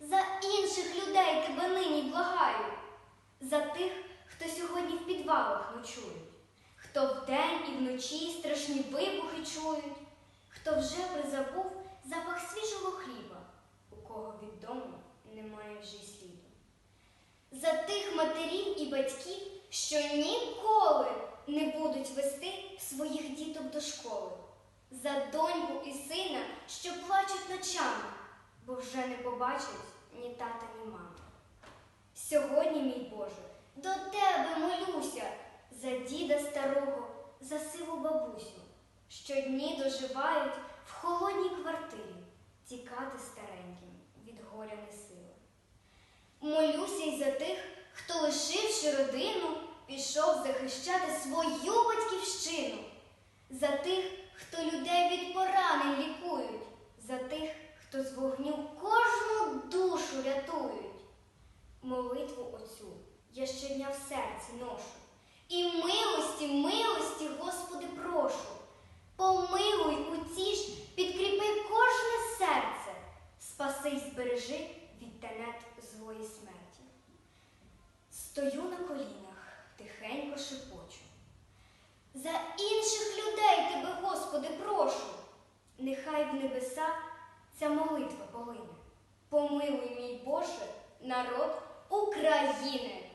За інших людей тебе нині благаю. За тих, хто сьогодні в підвалах ночують, хто вдень і вночі страшні вибухи чують, хто вже призабув запах свіжого хліба, у кого від дому немає вже й сліду. За тих матерів і батьків, що ніколи не будуть вести своїх діток до школи, за доньку і сина, що плачуть ночами, бо вже не побачать ні тата, ні мами. Сьогодні, мій Боже, до тебе молюся за діда старого, за сиву бабусю, що дні доживають в холодній квартирі, тікати стареньким від горя не сила. Молюся й за тих, хто, лишивши родину, пішов захищати свою батьківщину, за тих, хто людей від поранень лікують, за тих, хто з вогню кожну душу рятують. Молитву оцю я щодня в серці ношу. І милості, милості, Господи, прошу. Помилуй, утіш, підкріпи кожне серце, спаси й збережи від тенет злої смерті. Стою на колінах, тихенько шепочу. За інших людей тебе, Господи, прошу. Нехай в небеса ця молитва полине. Помилуй, мій Боже, народ України.